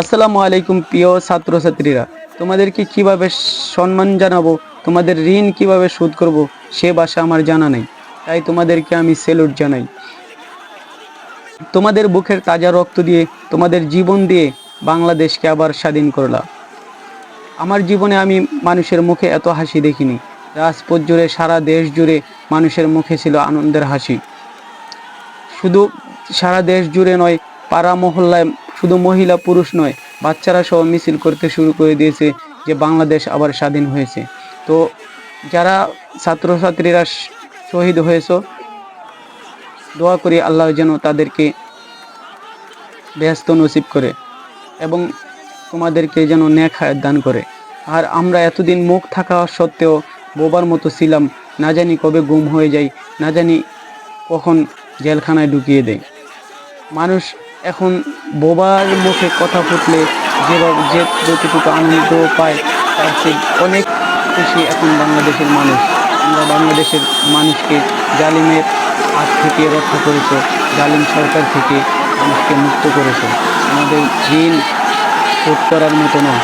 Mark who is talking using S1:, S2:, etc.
S1: আসসালামু আলাইকুম প্রিয় ছাত্রছাত্রীরা, তোমাদেরকে কীভাবে সম্মান জানাব, তোমাদের ঋণ কীভাবে শোধ করব, সে ভাষা আমার জানা নেই, তাই তোমাদেরকে আমি সেলুট জানাই। তোমাদের বুকের তাজা রক্ত দিয়ে, তোমাদের জীবন দিয়ে বাংলাদেশকে আবার স্বাধীন করলা। আমার জীবনে আমি মানুষের মুখে এত হাসি দেখিনি, রাজপথ জুড়ে, সারা দেশ জুড়ে মানুষের মুখে ছিল আনন্দের হাসি। শুধু সারা দেশ জুড়ে নয়, পাড়া মহল্লায় শুধু মহিলা পুরুষ নয়, বাচ্চারা সহ মিছিল করতে শুরু করে দিয়েছে যে বাংলাদেশ আবার স্বাধীন হয়েছে। তো যারা ছাত্রছাত্রীরা শহীদ হয়েছে, দোয়া করি আল্লাহ যেন তাদেরকে ব্যস্ত নসিব করে এবং তোমাদেরকে যেন ন্যাক হায়াত দান করে। আর আমরা এতদিন মুখ থাকা সত্ত্বেও বোবার মতো ছিলাম, না জানি কবে গুম হয়ে যাই, না জানি কখন জেলখানায় ঢুকিয়ে দেয় মানুষ এখন বোবার মুখে কথা ফুটলে যে যতটুকু আনন্দ পায়, তার চেয়ে অনেক খুশি এখন বাংলাদেশের মানুষ। আমরা বাংলাদেশের মানুষকে জালিমের হাত থেকে রক্ষা করেছে, জালিম সরকার থেকে মানুষকে মুক্ত করেছে। আমাদের ঋণ শোধ করার মতো নয়।